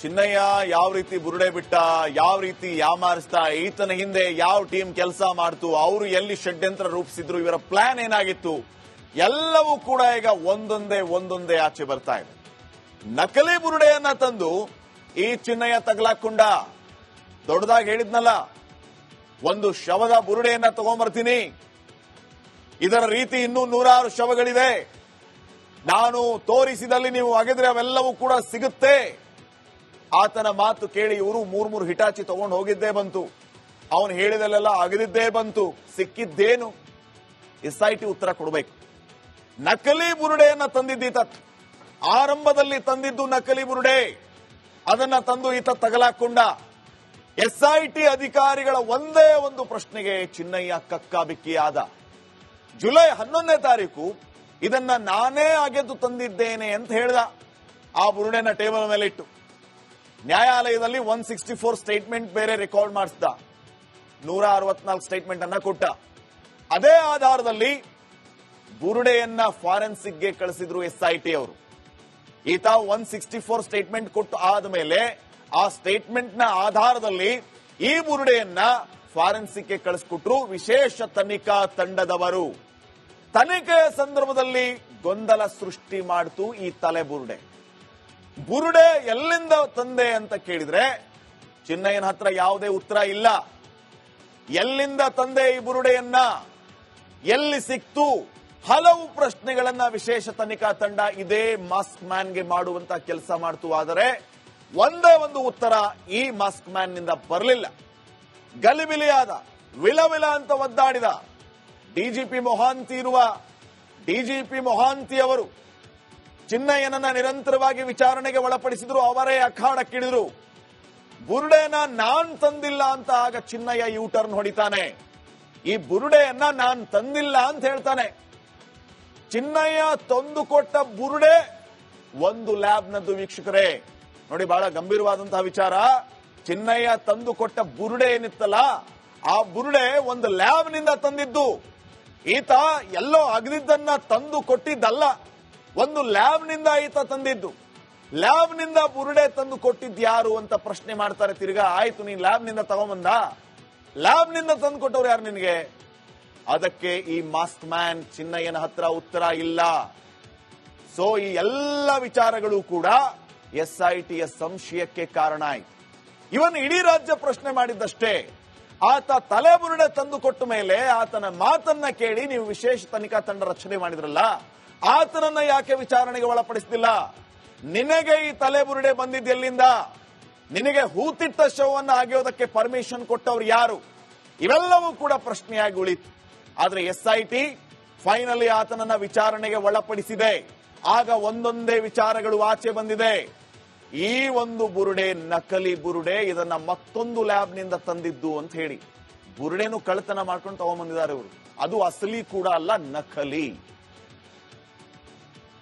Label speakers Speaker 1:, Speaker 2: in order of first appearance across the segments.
Speaker 1: ಚಿನ್ನಯ್ಯ ಯಾವ ರೀತಿ ಬುರುಡೆ ಬಿಟ್ಟ, ಯಾವ ರೀತಿ ಯಾಮಾರಿಸ್ತಾ, ಈತನ ಹಿಂದೆ ಯಾವ ಟೀಮ್ ಕೆಲಸ ಮಾಡ್ತು, ಅವರು ಎಲ್ಲಿ ಷಡ್ಯಂತ್ರ ರೂಪಿಸಿದ್ರು, ಇವರ ಪ್ಲಾನ್ ಏನಾಗಿತ್ತು, ಎಲ್ಲವೂ ಕೂಡ ಈಗ ಒಂದೊಂದೇ ಒಂದೊಂದೇ ಆಚೆ ಬರ್ತಾ ಇದೆ. ನಕಲಿ ಬುರುಡೆಯನ್ನ ತಂದು ಈ ಚಿನ್ನಯ್ಯ ತಗಲಾಕೊಂಡ ದೊಡ್ಡದಾಗಿ ಹೇಳಿದ್ನಲ್ಲ, ಒಂದು ಶವದ ಬುರುಡೆಯನ್ನ ತಗೊಂಬರ್ತೀನಿ. ಇದರ ರೀತಿ ಇನ್ನೂ ನೂರಾರು ಶವಗಳಿದೆ ನಾನು ತೋರಿಸಿದಲ್ಲಿ ನೀವು ಅಗೆದ್ರೆ ಅವೆಲ್ಲವೂ ಕೂಡ ಸಿಗುತ್ತೆ. ಆತನ ಮಾತು ಕೇಳಿ ಇವರು ಮೂರ್ ಮೂರು ಹಿಟಾಚಿ ತಗೊಂಡು ಹೋಗಿದ್ದೇ ಬಂತು. ಅವನು ಹೇಳಿದಲ್ಲೆಲ್ಲ ಅಗದಿದ್ದೇ ಬಂತು. ಸಿಕ್ಕಿದ್ದೇನು? ಎಸ್ ಐ ಟಿ ಉತ್ತರ ಕೊಡಬೇಕು. ನಕಲಿ ಬುರುಡೆಯನ್ನ ತಂದಿದ್ದೀತ. ಆರಂಭದಲ್ಲಿ ತಂದಿದ್ದು ನಕಲಿ ಬುರುಡೆ. ಅದನ್ನ ತಂದು ಈತ ತಗಲಾಕೊಂಡ. ಎಸ್ ಐ ಟಿ ಅಧಿಕಾರಿಗಳ ಒಂದೇ ಒಂದು ಪ್ರಶ್ನೆಗೆ ಚಿನ್ನಯ್ಯ ಕಕ್ಕಾಬಿಕ್ಕಿಯಾದ ಜುಲೈ ಹನ್ನೊಂದನೇ ತಾರೀಕು ಇದನ್ನ ನಾನೇ ಅಗೆದು ತಂದಿದ್ದೇನೆ ಅಂತ ಹೇಳ್ದ. ಆ ಬುರುಡೆನ ಟೇಬಲ್ ಮೇಲೆ ಇಟ್ಟು ನ್ಯಾಯಾಲಯದಲ್ಲಿ ಒನ್ ಸಿಕ್ಸ್ಟಿ ಫೋರ್ ಸ್ಟೇಟ್ಮೆಂಟ್ ಬೇರೆ ರೆಕಾರ್ಡ್ ಮಾಡಿಸ್ದ ನೂರ ಅರವತ್ನಾಲ್ಕು ಸ್ಟೇಟ್ಮೆಂಟ್ ಅನ್ನ ಕೊಟ್ಟ. ಅದೇ ಆಧಾರದಲ್ಲಿ ಬುರುಡೆಯನ್ನ ಫಾರೆನ್ಸಿಕ್ಗೆ ಕಳಿಸಿದ್ರು ಎಸ್ ಐ ಟಿ ಅವರು. ಈತ ಒನ್ ಸಿಕ್ಸ್ಟಿ ಫೋರ್ ಸ್ಟೇಟ್ಮೆಂಟ್ ಕೊಟ್ಟು ಆದ್ಮೇಲೆ ಆ ಸ್ಟೇಟ್ಮೆಂಟ್ನ ಆಧಾರದಲ್ಲಿ ಈ ಬುರುಡೆಯನ್ನ ಫಾರೆನ್ಸಿಕ್ಗೆ ಕಳಿಸ್ಕೊಟ್ರು ವಿಶೇಷ ತನಿಖಾ ತಂಡದವರು. ತನಿಖೆಯ ಸಂದರ್ಭದಲ್ಲಿ ಗೊಂದಲ ಸೃಷ್ಟಿ ಮಾಡ್ತು ಈ ತಲೆ ಬುರುಡೆ. ಬುರುಡೆ ಎಲ್ಲಿಂದ ತಂದೆ ಅಂತ ಕೇಳಿದ್ರೆ, ಚಿನ್ನಯ್ಯನ ಹತ್ರ ಯಾವುದೇ ಉತ್ತರ ಇಲ್ಲ. ಎಲ್ಲಿಂದ ತಂದೆ ಈ ಬುರುಡೆಯನ್ನ? ಎಲ್ಲಿ ಸಿಕ್ತು? ಹಲವು ಪ್ರಶ್ನೆಗಳನ್ನ ವಿಶೇಷ ತನಿಖಾ ತಂಡ ಇದೇ ಮಾಸ್ಕ್ ಮ್ಯಾನ್ಗೆ ಮಾಡುವಂತ ಕೆಲಸ ಮಾಡ್ತು. ಆದರೆ ಒಂದೇ ಒಂದು ಉತ್ತರ ಈ ಮಾಸ್ಕ್ ಮ್ಯಾನ್ನಿಂದ ಬರಲಿಲ್ಲ. ಗಲಿಬಿಲಿಯಾದ, ವಿಲವಿಲ ಅಂತ ಒದ್ದಾಡಿದ ಡಿಜಿಪಿ ಮೊಹಾಂತಿ ಇರುವ ಡಿಜಿಪಿ ಮೊಹಾಂತಿ ಅವರು ಚಿನ್ನಯ್ಯನನ್ನ ನಿರಂತರವಾಗಿ ವಿಚಾರಣೆಗೆ ಒಳಪಡಿಸಿದ್ರು, ಅವರೇ ಅಖಾಡಕ್ಕಿಳಿದ್ರು. ಬುರುಡೆನ ನಾನ್ ತಂದಿಲ್ಲ ಅಂತ ಆಗ ಚಿನ್ನಯ್ಯ ಯು ಟರ್ನ್ ಹೊಡಿತಾನೆ. ಈ ಬುರುಡೆಯನ್ನ ನಾನ್ ತಂದಿಲ್ಲ ಅಂತ ಹೇಳ್ತಾನೆ. ಚಿನ್ನಯ್ಯ ತಂದು ಕೊಟ್ಟ ಬುರುಡೆ ಒಂದು ಲ್ಯಾಬ್ನದ್ದು ವೀಕ್ಷಕರೇ. ನೋಡಿ, ಬಹಳ ಗಂಭೀರವಾದಂತಹ ವಿಚಾರ. ಚಿನ್ನಯ್ಯ ತಂದು ಕೊಟ್ಟ ಬುರುಡೆ ಏನಿತ್ತಲ್ಲ, ಆ ಬುರುಡೆ ಒಂದು ಲ್ಯಾಬ್ನಿಂದ ತಂದಿದ್ದು. ಈತ ಎಲ್ಲೋ ಅಗದಿದ್ದನ್ನ ತಂದು ಕೊಟ್ಟಿದ್ದಲ್ಲ. ಒಂದು ಲ್ಯಾಬ್ನಿಂದ ಈತ ತಂದಿದ್ದು. ಲ್ಯಾಬ್ನಿಂದ ಬುರುಡೆ ತಂದು ಕೊಟ್ಟಿದ್ದು ಯಾರು ಅಂತ ಪ್ರಶ್ನೆ ಮಾಡ್ತಾರೆ, ತಿರ್ಗಾ, ಆಯ್ತು, ನೀನ್ ಲ್ಯಾಬ್ನಿಂದ ತಗೊಂಬಂದ? ಲ್ಯಾಬ್ನಿಂದ ತಂದು ಕೊಟ್ಟವ್ರು ಯಾರು ನಿನಗೆ? ಅದಕ್ಕೆ ಈ ಮಾಸ್ಕ್ ಮ್ಯಾನ್ ಚಿನ್ನಯ್ಯನ ಹತ್ರ ಉತ್ತರ ಇಲ್ಲ. ಸೊ ಈ ಎಲ್ಲ ವಿಚಾರಗಳು ಕೂಡ ಎಸ್ ಐ ಟಿಯ ಸಂಶಯಕ್ಕೆ ಕಾರಣ ಆಯ್ತು. ಇವನ್ ಇಡೀ ರಾಜ್ಯ ಪ್ರಶ್ನೆ ಮಾಡಿದ್ದಷ್ಟೇ. ಆತ ತಲೆ ಬುರುಡೆ ತಂದು ಕೊಟ್ಟ ಮೇಲೆ ಆತನ ಮಾತನ್ನ ಕೇಳಿ ನೀವು ವಿಶೇಷ ತನಿಖಾ ತಂಡ ರಚನೆ ಮಾಡಿದ್ರಲ್ಲ ಆತನನ್ನ ಯಾಕೆ ವಿಚಾರಣೆಗೆ ಒಳಪಡಿಸಲಿಲ್ಲ ನಿನಗೆ ಈ ತಲೆಬುರುಡೆ ಬಂದಿದ್ದ ಎಲ್ಲಿಂದ? ನಿನಗೆ ಹೂತಿಟ್ಟ ಶವವನ್ನು ಅಗೆಯೋದಕ್ಕೆ ಪರ್ಮಿಷನ್ ಕೊಟ್ಟವ್ರು ಯಾರು? ಇವೆಲ್ಲವೂ ಕೂಡ ಪ್ರಶ್ನೆಯಾಗಿ ಉಳಿತು. ಆದ್ರೆ ಎಸ್ ಐ ಟಿ ಫೈನಲಿ ಆತನನ್ನ ವಿಚಾರಣೆಗೆ ಒಳಪಡಿಸಿದೆ. ಆಗ ಒಂದೊಂದೇ ವಿಚಾರಗಳು ಆಚೆ ಬಂದಿದೆ. ಈ ಒಂದು ಬುರುಡೆ ನಕಲಿ ಬುರುಡೆ ಇದನ್ನ ಮತ್ತೊಂದು ಲ್ಯಾಬ್ನಿಂದ ತಂದಿದ್ದು ಅಂತ ಹೇಳಿ. ಬುರುಡೆನು ಕಳ್ಳತನ ಮಾಡ್ಕೊಂಡು ತಗೊಂಡ್ಬಂದಿದ್ದಾರೆ ಇವರು. ಅದು ಅಸಲಿ ಕೂಡ ಅಲ್ಲ, ನಕಲಿ.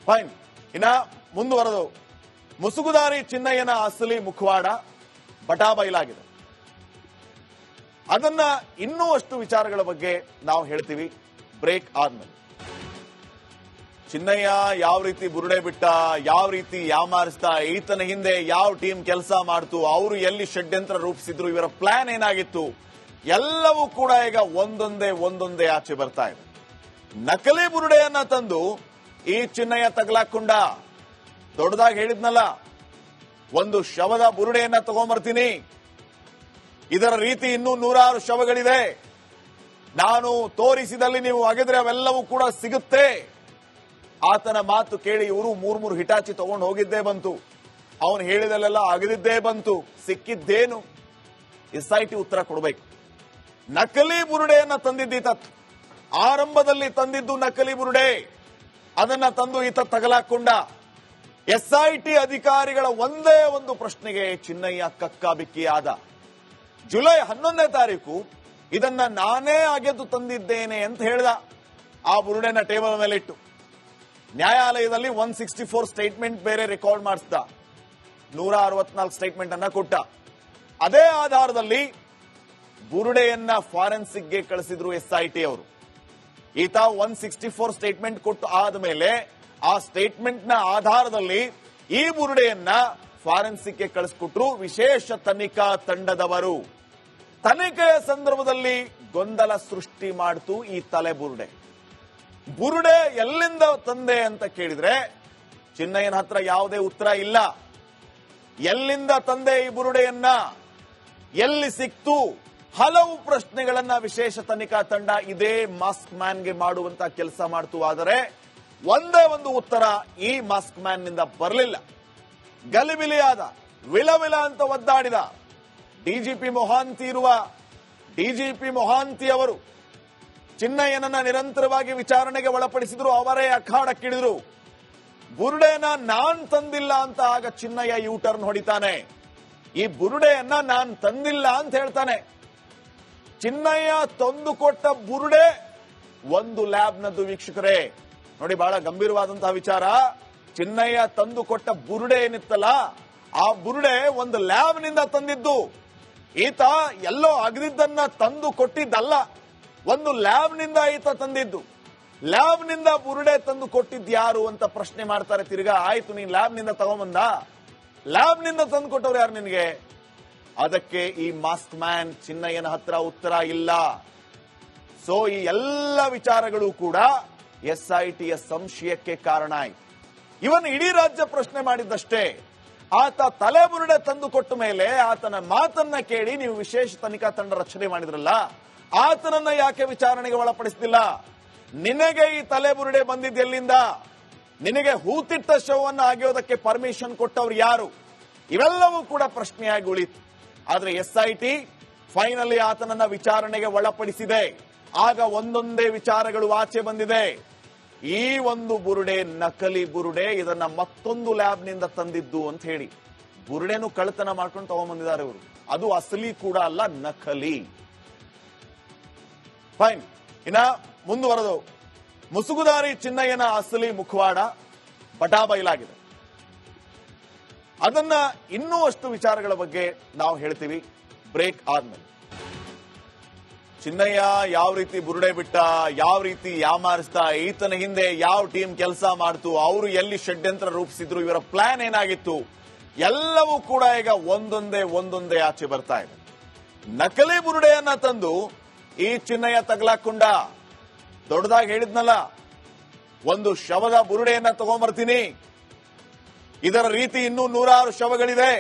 Speaker 1: ಫೈನ್. ಇನ್ನ ಮುಂದುವರೆದು ಮುಸುಗುದಾರಿ ಚಿನ್ನಯ್ಯನ ಅಸಲಿ ಮುಖವಾಡ ಬಟಾ ಬಯಲಾಗಿದೆ ಅದನ್ನ ಇನ್ನೂ ಅಷ್ಟು ವಿಚಾರಗಳ ಬಗ್ಗೆ ನಾವು ಹೇಳ್ತೀವಿ. ಬ್ರೇಕ್ ಆದ್ಮೇಲೆ. ಚಿನ್ನಯ್ಯ ಯಾವ ರೀತಿ ಬುರುಡೆ ಬಿಟ್ಟ, ಯಾವ ರೀತಿ ಯಾಮಾರಿಸ್ತಾ, ಈತನ ಹಿಂದೆ ಯಾವ ಟೀಮ್ ಕೆಲಸ ಮಾಡ್ತು, ಅವರು ಎಲ್ಲಿ ಷಡ್ಯಂತ್ರ ರೂಪಿಸಿದ್ರು, ಇವರ ಪ್ಲಾನ್ ಏನಾಗಿತ್ತು, ಎಲ್ಲವೂ ಕೂಡ ಈಗ ಒಂದೊಂದೇ ಒಂದೊಂದೇ ಆಚೆ ಬರ್ತಾ ಇದೆ. ನಕಲಿ ಬುರುಡೆಯನ್ನ ತಂದು ಈ ಚಿನ್ನಯ್ಯ ತಗಲಾಕೊಂಡ. ದೊಡ್ಡದಾಗಿ ಹೇಳಿದ್ನಲ್ಲ, ಒಂದು ಶವದ ಬುರುಡೆಯನ್ನ ತಗೊಂಬರ್ತೀನಿ. ಇದರ ರೀತಿ ಇನ್ನೂ ನೂರಾರು ಶವಗಳಿದೆ ನಾನು ತೋರಿಸಿದಲ್ಲಿ ನೀವು ಅಗೆದ್ರೆ ಅವೆಲ್ಲವೂ ಕೂಡ ಸಿಗುತ್ತೆ. ಆತನ ಮಾತು ಕೇಳಿ ಇವರು ಮೂರ್ ಮೂರು ಹಿಟಾಚಿ ತಗೊಂಡು ಹೋಗಿದ್ದೇ ಬಂತು. ಅವನು ಹೇಳಿದಲ್ಲೆಲ್ಲ ಅಗದಿದ್ದೇ ಬಂತು. ಸಿಕ್ಕಿದ್ದೇನು? ಎಸ್ ಐ ಟಿ ಉತ್ತರ ಕೊಡಬೇಕು. ನಕಲಿ ಬುರುಡೆಯನ್ನ ತಂದಿದ್ದೀತ ಆರಂಭದಲ್ಲಿ ತಂದಿದ್ದು ನಕಲಿ ಬುರುಡೆ. ಅದನ್ನ ತಂದು ಈತ ತಗಲಾಕೊಂಡ. ಎಸ್ಐಟಿ ಅಧಿಕಾರಿಗಳ ಒಂದೇ ಒಂದು ಪ್ರಶ್ನೆಗೆ ಚಿನ್ನಯ್ಯ ಕಕ್ಕಾಬಿಕ್ಕಿಯಾದ ಜುಲೈ ಹನ್ನೊಂದನೇ ತಾರೀಕು ಇದನ್ನ ನಾನೇ ಅಗೆದು ತಂದಿದ್ದೇನೆ ಅಂತ ಹೇಳ್ದ. ಆ ಬುರುಡೆನ ಟೇಬಲ್ ಮೇಲೆ ಇಟ್ಟು ನ್ಯಾಯಾಲಯದಲ್ಲಿ ಒನ್ ಸಿಕ್ಸ್ಟಿ ಫೋರ್ ಸ್ಟೇಟ್ಮೆಂಟ್ ಬೇರೆ ರೆಕಾರ್ಡ್ ಮಾಡಿಸ್ದ. ನೂರ ಅರವತ್ನಾಲ್ಕು ಸ್ಟೇಟ್ಮೆಂಟ್ ಅನ್ನ ಕೊಟ್ಟ. ಅದೇ ಆಧಾರದಲ್ಲಿ ಬುರುಡೆಯನ್ನ ಫಾರೆನ್ಸಿಕ್ಗೆ ಕಳಿಸಿದ್ರು ಎಸ್ಐಟಿ ಅವರು. ಈತ ಒನ್ ಸಿಕ್ಸ್ಟಿ ಫೋರ್ ಸ್ಟೇಟ್ಮೆಂಟ್ ಕೊಟ್ಟು ಆದ್ಮೇಲೆ ಆ ಸ್ಟೇಟ್ಮೆಂಟ್ನ ಆಧಾರದಲ್ಲಿ ಈ ಬುರುಡೆಯನ್ನ ಫಾರೆನ್ಸಿಕ್ಗೆ ಕಳಿಸ್ಕೊಟ್ರು ವಿಶೇಷ ತನಿಖಾ ತಂಡದವರು. ತನಿಖೆಯ ಸಂದರ್ಭದಲ್ಲಿ ಗೊಂದಲ ಸೃಷ್ಟಿ ಮಾಡ್ತು ಈ ತಲೆ ಬುರುಡೆ. ಬುರುಡೆ ಎಲ್ಲಿಂದ ತಂದೆ ಅಂತ ಕೇಳಿದ್ರೆ ಚಿನ್ನಯ್ಯನ ಹತ್ರ ಯಾವುದೇ ಉತ್ತರ ಇಲ್ಲ. ಎಲ್ಲಿಂದ ತಂದೆ ಈ ಬುರುಡೆಯನ್ನ? ಎಲ್ಲಿ ಸಿಕ್ತು? ಹಲವು ಪ್ರಶ್ನೆಗಳನ್ನ ವಿಶೇಷ ತನಿಖಾ ತಂಡ ಇದೇ ಮಾಸ್ಕ್ ಮ್ಯಾನ್ಗೆ ಮಾಡುವಂತ ಕೆಲಸ ಮಾಡ್ತು. ಆದರೆ ಒಂದೇ ಒಂದು ಉತ್ತರ ಈ ಮಾಸ್ಕ್ ಮ್ಯಾನ್ನಿಂದ ಬರಲಿಲ್ಲ. ಗಲಿಬಿಲಿಯಾದ, ವಿಲವಿಲ ಅಂತ ಒದ್ದಾಡಿದ ಡಿಜಿಪಿ ಮೊಹಾಂತಿ ಇರುವ ಡಿಜಿಪಿ ಮೊಹಾಂತಿ ಅವರು ಚಿನ್ನಯ್ಯನನ್ನ ನಿರಂತರವಾಗಿ ವಿಚಾರಣೆಗೆ ಒಳಪಡಿಸಿದ್ರು, ಅವರೇ ಅಖಾಡಕ್ಕಿಳಿದ್ರು. ಬುರುಡೆನ ನಾನ್ ತಂದಿಲ್ಲ ಅಂತ ಆಗ ಚಿನ್ನಯ್ಯ ಯೂ ಟರ್ನ್ ಹೊಡಿತಾನೆ. ಈ ಬುರುಡೆಯನ್ನ ನಾನ್ ತಂದಿಲ್ಲ ಅಂತ ಹೇಳ್ತಾನೆ. ಚಿನ್ನಯ್ಯ ತಂದು ಕೊಟ್ಟ ಬುರುಡೆ ಒಂದು ಲ್ಯಾಬ್ನದ್ದು ವೀಕ್ಷಕರೇ. ನೋಡಿ ಬಹಳ ಗಂಭೀರವಾದಂತಹ ವಿಚಾರ. ಚಿನ್ನಯ್ಯ ತಂದು ಕೊಟ್ಟ ಬುರುಡೆ ಏನಿತ್ತಲ್ಲ, ಆ ಬುರುಡೆ ಒಂದು ಲ್ಯಾಬ್ನಿಂದ ತಂದಿದ್ದು. ಈತ ಎಲ್ಲೋ ಅಗದಿದ್ದನ್ನ ತಂದು ಕೊಟ್ಟಿದ್ದಲ್ಲ, ಒಂದು ಲ್ಯಾಬ್ನಿಂದ ಈತ ತಂದಿದ್ದು. ಲ್ಯಾಬ್ನಿಂದ ಬುರುಡೆ ತಂದು ಕೊಟ್ಟಿದ್ದು ಯಾರು ಅಂತ ಪ್ರಶ್ನೆ ಮಾಡ್ತಾರೆ, ತಿರ್ಗಾ, ಆಯ್ತು, ನೀನ್ ಲ್ಯಾಬ್ನಿಂದ ತಗೊಂಬಂದ? ಲ್ಯಾಬ್ನಿಂದ ತಂದು ಕೊಟ್ಟವ್ರು ಯಾರು ನಿನಗೆ? ಅದಕ್ಕೆ ಈ ಮಾಸ್ಕ್ ಮ್ಯಾನ್ ಚಿನ್ನಯ್ಯನ ಹತ್ರ ಉತ್ತರ ಇಲ್ಲ. ಸೊ ಈ ಎಲ್ಲ ವಿಚಾರಗಳು ಕೂಡ ಎಸ್ ಐ ಟಿಯ ಸಂಶಯಕ್ಕೆ ಕಾರಣ ಆಯಿತು. ಇವನು ಇಡೀ ರಾಜ್ಯ ಪ್ರಶ್ನೆ ಮಾಡಿದ್ದಷ್ಟೇ. ಆತ ತಲೆಬುರುಡೆ ತಂದು ಕೊಟ್ಟ ಮೇಲೆ ಆತನ ಮಾತನ್ನ ಕೇಳಿ ನೀವು ವಿಶೇಷ ತನಿಖಾ ತಂಡ ರಚನೆ ಮಾಡಿದ್ರಲ್ಲ, ಆತನನ್ನ ಯಾಕೆ ವಿಚಾರಣೆಗೆ ಒಳಪಡಿಸಲಿಲ್ಲ ನಿನಗೆ ಈ ತಲೆಬುರುಡೆ ಬಂದಿದ್ದ ಎಲ್ಲಿಂದ? ನಿನಗೆ ಹೂತಿಟ್ಟ ಶೋವನ್ನ ಅಗೆಯೋದಕ್ಕೆ ಪರ್ಮಿಷನ್ ಕೊಟ್ಟವ್ರು ಯಾರು? ಇವೆಲ್ಲವೂ ಕೂಡ ಪ್ರಶ್ನೆಯಾಗಿ ಉಳಿತು. ಆದ್ರೆ ಎಸ್ ಐ ಟಿ ಫೈನಲಿ ಆತನನ್ನ ವಿಚಾರಣೆಗೆ ಒಳಪಡಿಸಿದೆ. ಆಗ ಒಂದೊಂದೇ ವಿಚಾರಗಳು ಆಚೆ ಬಂದಿದೆ. ಈ ಒಂದು ಬುರುಡೆ ನಕಲಿ ಬುರುಡೆ ಇದನ್ನ ಮತ್ತೊಂದು ಲ್ಯಾಬ್ನಿಂದ ತಂದಿದ್ದು ಅಂತ ಹೇಳಿ ಬುರುಡೆನು ಕಳತನ ಮಾಡ್ಕೊಂಡು ತಗೊಂಡ್ಬಂದಿದ್ದಾರೆ ಇವರು. ಅದು ಅಸಲಿ ಕೂಡ ಅಲ್ಲ, ನಕಲಿ. ಫೈನ್. ಇನ್ನ ಮುಂದುವರೆದು. ಮುಸುಗುದಾರಿ ಚಿನ್ನಯ್ಯನ ಅಸಲಿ ಮುಖವಾಡ ಬಟಾಬೈಲಾಗಿದೆ ಅದನ್ನ ಇನ್ನೂ ಅಷ್ಟು ವಿಚಾರಗಳ ಬಗ್ಗೆ ನಾವು ಹೇಳ್ತೀವಿ. ಬ್ರೇಕ್ ಆದ್ಮೇಲೆ. ಚಿನ್ನಯ್ಯ ಯಾವ ರೀತಿ ಬುರುಡೆ ಬಿಟ್ಟ, ಯಾವ ರೀತಿ ಯಾಮಾರಿಸ್ತಾ ಈತನ ಹಿಂದೆ ಯಾವ ಟೀಮ್ ಕೆಲಸ ಮಾಡ್ತು, ಅವರು ಎಲ್ಲಿ ಷಡ್ಯಂತ್ರ ರೂಪಿಸಿದ್ರು, ಇವರ ಪ್ಲಾನ್ ಏನಾಗಿತ್ತು, ಎಲ್ಲವೂ ಕೂಡ ಈಗ ಒಂದೊಂದೇ ಒಂದೊಂದೇ ಆಚೆ ಬರ್ತಾ ಇದೆ. ನಕಲಿ ಬುರುಡೆಯನ್ನ ತಂದು ಈ ಚಿನ್ನಯ್ಯ ತಗಲಾಕೊಂಡ. ದೊಡ್ಡದಾಗಿ ಹೇಳಿದ್ನಲ್ಲ, ಒಂದು ಶವದ ಬುರುಡೆಯನ್ನ ತಗೊಂಬರ್ತೀನಿ. ಇದರ ರೀತಿ ಇನ್ನೂ ನೂರಾರು ಶವಗಳಿದೆ.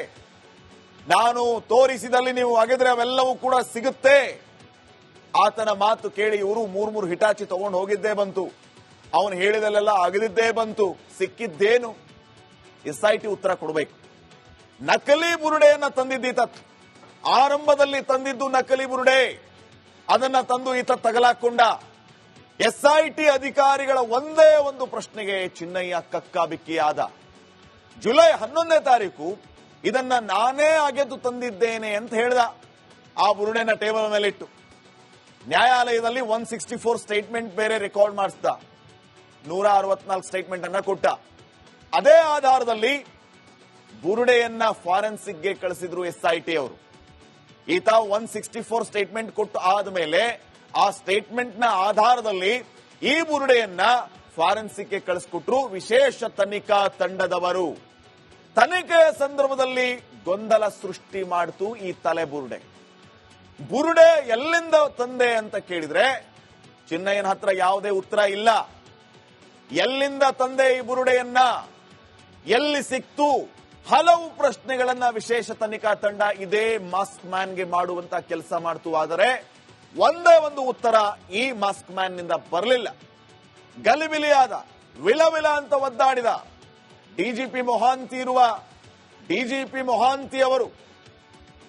Speaker 1: ನಾನು ತೋರಿಸಿದಲ್ಲಿ ನೀವು ಅಗೆದ್ರೆ ಅವೆಲ್ಲವೂ ಕೂಡ ಸಿಗುತ್ತೆ. ಆತನ ಮಾತು ಕೇಳಿ ಇವರು ಮೂರ್ ಮೂರು ಹಿಟಾಚಿ ತಗೊಂಡು ಹೋಗಿದ್ದೇ ಬಂತು. ಅವನು ಹೇಳಿದಲ್ಲೆಲ್ಲ ಅಗದಿದ್ದೇ ಬಂತು. ಸಿಕ್ಕಿದ್ದೇನು? ಎಸ್ ಐ ಟಿ ಉತ್ತರ ಕೊಡಬೇಕು. ನಕಲಿ ಬುರುಡೆಯನ್ನ ತಂದಿದ್ದೀತ ಆರಂಭದಲ್ಲಿ ತಂದಿದ್ದು ನಕಲಿ ಬುರುಡೆ ಅದನ್ನ ತಂದು ಈತ ತಗಲಾಕೊಂಡ. ಎಸ್ಐಟಿ ಅಧಿಕಾರಿಗಳ ಒಂದೇ ಒಂದು ಪ್ರಶ್ನೆಗೆ ಚಿನ್ನಯ್ಯ ಕಕ್ಕಾಬಿಕ್ಕಿಯಾದ ಜುಲೈ ಹನ್ನೊಂದನೇ ತಾರೀಕು ಇದನ್ನ ನಾನೇ ಅಗೆದು ತಂದಿದ್ದೇನೆ ಅಂತ ಹೇಳ್ದ ಆ ಬುರುಡೆನ ಟೇಬಲ್ ಮೇಲೆ ಇಟ್ಟು ನ್ಯಾಯಾಲಯದಲ್ಲಿ ಒನ್ ಸಿಕ್ಸ್ಟಿ ಫೋರ್ ಸ್ಟೇಟ್ಮೆಂಟ್ ಬೇರೆ ರೆಕಾರ್ಡ್ ಮಾಡಿಸ್ದ ನೂರ ಅರವತ್ನಾಲ್ಕು ಸ್ಟೇಟ್ಮೆಂಟ್ ಅನ್ನ ಕೊಟ್ಟ. ಅದೇ ಆಧಾರದಲ್ಲಿ ಬುರುಡೆಯನ್ನ ಫಾರೆನ್ಸಿಕ್ಗೆ ಕಳಿಸಿದ್ರು ಎಸ್ ಐ ಟಿ ಅವರು. ಈತ ಒನ್ ಸಿಕ್ಸ್ಟಿ ಫೋರ್ ಸ್ಟೇಟ್ಮೆಂಟ್ ಕೊಟ್ಟು ಆದ್ಮೇಲೆ ಆ ಸ್ಟೇಟ್ಮೆಂಟ್ನ ಆಧಾರದಲ್ಲಿ ಈ ಬುರುಡೆಯನ್ನ ಫಾರೆನ್ಸಿಕ್ಗೆ ಕಳಿಸ್ಕೊಟ್ರು ವಿಶೇಷ ತನಿಖಾ ತಂಡದವರು. ತನಿಖೆಯ ಸಂದರ್ಭದಲ್ಲಿ ಗೊಂದಲ ಸೃಷ್ಟಿ ಮಾಡ್ತು ಈ ತಲೆ ಬುರುಡೆ ಬುರುಡೆ ಎಲ್ಲಿಂದ ತಂದೆ ಅಂತ ಕೇಳಿದ್ರೆ, ಚಿನ್ನಯ್ಯನ ಹತ್ರ ಯಾವುದೇ ಉತ್ತರ ಇಲ್ಲ. ಎಲ್ಲಿಂದ ತಂದೆ ಈ ಬುರುಡೆಯನ್ನ? ಎಲ್ಲಿ ಸಿಕ್ತು? ಹಲವು ಪ್ರಶ್ನೆಗಳನ್ನ ವಿಶೇಷ ತನಿಖಾ ತಂಡ ಇದೇ ಮಾಸ್ಕ್ ಮ್ಯಾನ್ಗೆ ಮಾಡುವಂತ ಕೆಲಸ ಮಾಡ್ತು. ಆದರೆ ಒಂದೇ ಒಂದು ಉತ್ತರ ಈ ಮಾಸ್ಕ್ ಮ್ಯಾನ್ನಿಂದ ಬರಲಿಲ್ಲ. ಗಲಿಬಿಲಿಯಾದ, ವಿಲವಿಲ ಅಂತ ಒದ್ದಾಡಿದ ಡಿಜಿಪಿ ಮೊಹಾಂತಿ ಇರುವ ಡಿಜಿಪಿ ಮೊಹಾಂತಿ ಅವರು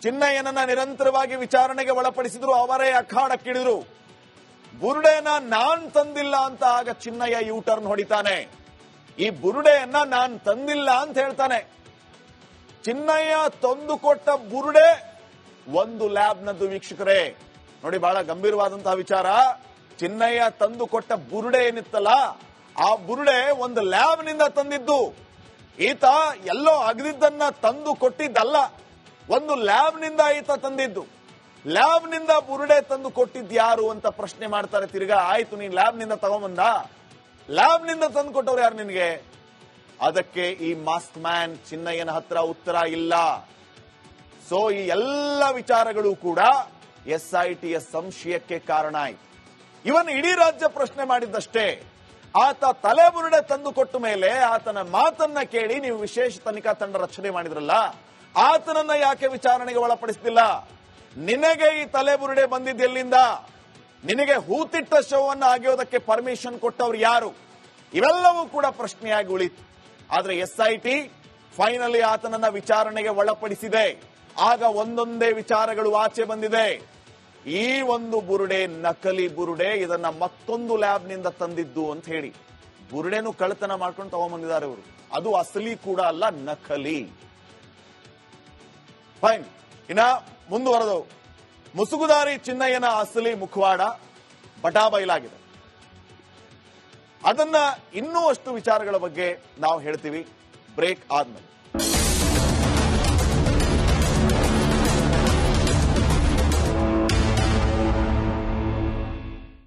Speaker 1: ಚಿನ್ನಯ್ಯನನ್ನ ನಿರಂತರವಾಗಿ ವಿಚಾರಣೆಗೆ ಒಳಪಡಿಸಿದ್ರು, ಅವರೇ ಅಖಾಡಕ್ಕಿಳಿದ್ರು. ಬುರುಡೆನ ನಾನ್ ತಂದಿಲ್ಲ ಅಂತ ಆಗ ಚಿನ್ನಯ್ಯ ಯೂ ಟರ್ನ್ ಹೊಡಿತಾನೆ. ಈ ಬುರುಡೆಯನ್ನ ನಾನ್ ತಂದಿಲ್ಲ ಅಂತ ಹೇಳ್ತಾನೆ. ಚಿನ್ನಯ್ಯ ತಂದುಕೊಟ್ಟ ಬುರುಡೆ ಒಂದು ಲ್ಯಾಬ್ನದ್ದು ವೀಕ್ಷಕರೇ. ನೋಡಿ, ಬಹಳ ಗಂಭೀರವಾದಂತಹ ವಿಚಾರ. ಚಿನ್ನಯ್ಯ ತಂದು ಕೊಟ್ಟ ಬುರುಡೆ ಏನಿತ್ತಲ್ಲ, ಆ ಬುರುಡೆ ಒಂದು ಲ್ಯಾಬ್ನಿಂದ ತಂದಿದ್ದು. ಈತ ಎಲ್ಲೋ ಅಗದಿದ್ದನ್ನ ತಂದು ಕೊಟ್ಟಿದ್ದಲ್ಲ, ಒಂದು ಲ್ಯಾಬ್ನಿಂದ ಈತ ತಂದಿದ್ದು. ಲ್ಯಾಬ್ನಿಂದ ಬುರುಡೆ ತಂದು ಕೊಟ್ಟಿದ್ಯಾರು ಅಂತ ಪ್ರಶ್ನೆ ಮಾಡ್ತಾರೆ, ತಿರ್ಗಾ ಆಯ್ತು, ನೀನ್ ಲ್ಯಾಬ್ನಿಂದ ತಗೊಂಬಂದ. ಲ್ಯಾಬ್ನಿಂದ ತಂದು ಕೊಟ್ಟವ್ರು ಯಾರು ನಿನಗೆ? ಅದಕ್ಕೆ ಈ ಮಾಸ್ಕ್ ಮ್ಯಾನ್ ಚಿನ್ನಯ್ಯನ ಹತ್ರ ಉತ್ತರ ಇಲ್ಲ. ಸೊ ಈ ಎಲ್ಲ ವಿಚಾರಗಳು ಕೂಡ ಎಸ್ ಐ ಟಿಯ ಸಂಶಯಕ್ಕೆ ಕಾರಣ ಆಯಿತು. ಇವನ್ ಇಡೀ ರಾಜ್ಯ ಪ್ರಶ್ನೆ ಮಾಡಿದ್ದಷ್ಟೇ. ಆತ ತಲೆಬುರುಡೆ ತಂದು ಕೊಟ್ಟ ಮೇಲೆ ಆತನ ಮಾತನ್ನ ಕೇಳಿ ನೀವು ವಿಶೇಷ ತನಿಖಾ ತಂಡ ರಚನೆ ಮಾಡಿದ್ರಲ್ಲ, ಆತನನ್ನ ಯಾಕೆ ವಿಚಾರಣೆಗೆ ಒಳಪಡಿಸ್ತಿಲ್ಲ? ನಿನಗೆ ಈ ತಲೆಬುರುಡೆ ಬಂದಿದ್ದ ಎಲ್ಲಿಂದ? ನಿನಗೆ ಹೂತಿಟ್ಟ ಶವವನ್ನು ಆಗಿಯೋದಕ್ಕೆ ಪರ್ಮಿಷನ್ ಕೊಟ್ಟವ್ರು ಯಾರು? ಇವೆಲ್ಲವೂ ಕೂಡ ಪ್ರಶ್ನೆಯಾಗಿ ಉಳಿತು. ಆದ್ರೆ ಎಸ್ಐಟಿ ಫೈನಲಿ ಆತನನ್ನ ವಿಚಾರಣೆಗೆ ಒಳಪಡಿಸಿದೆ. ಆಗ ಒಂದೊಂದೇ ವಿಚಾರಗಳು ಆಚೆ ಬಂದಿದೆ. ಈ ಒಂದು ಬುರುಡೆ ನಕಲಿ ಬುರುಡೆ ಇದನ್ನ ಮತ್ತೊಂದು ಲ್ಯಾಬ್ನಿಂದ ತಂದಿದ್ದು ಅಂತ ಹೇಳಿ ಬುರುಡೆನು ಕಳ್ಳತನ ಮಾಡ್ಕೊಂಡು ತಗೊಂಡ್ಬಂದಿದ್ದಾರೆ ಇವರು. ಅದು ಅಸಲಿ ಕೂಡ ಅಲ್ಲ, ನಕಲಿ. ಫೈನ್ ಇನ್ನ ಮುಂದುವರೆದು. ಮುಸುಗುದಾರಿ ಚಿನ್ನಯ್ಯನ ಅಸಲಿ ಮುಖವಾಡ ಬಟಾಬೈಲಾಗಿದೆ ಅದನ್ನ ಇನ್ನೂ ಅಷ್ಟು ವಿಚಾರಗಳ ಬಗ್ಗೆ ನಾವು ಹೇಳ್ತೀವಿ. ಬ್ರೇಕ್ ಆದ್ಮೇಲೆ.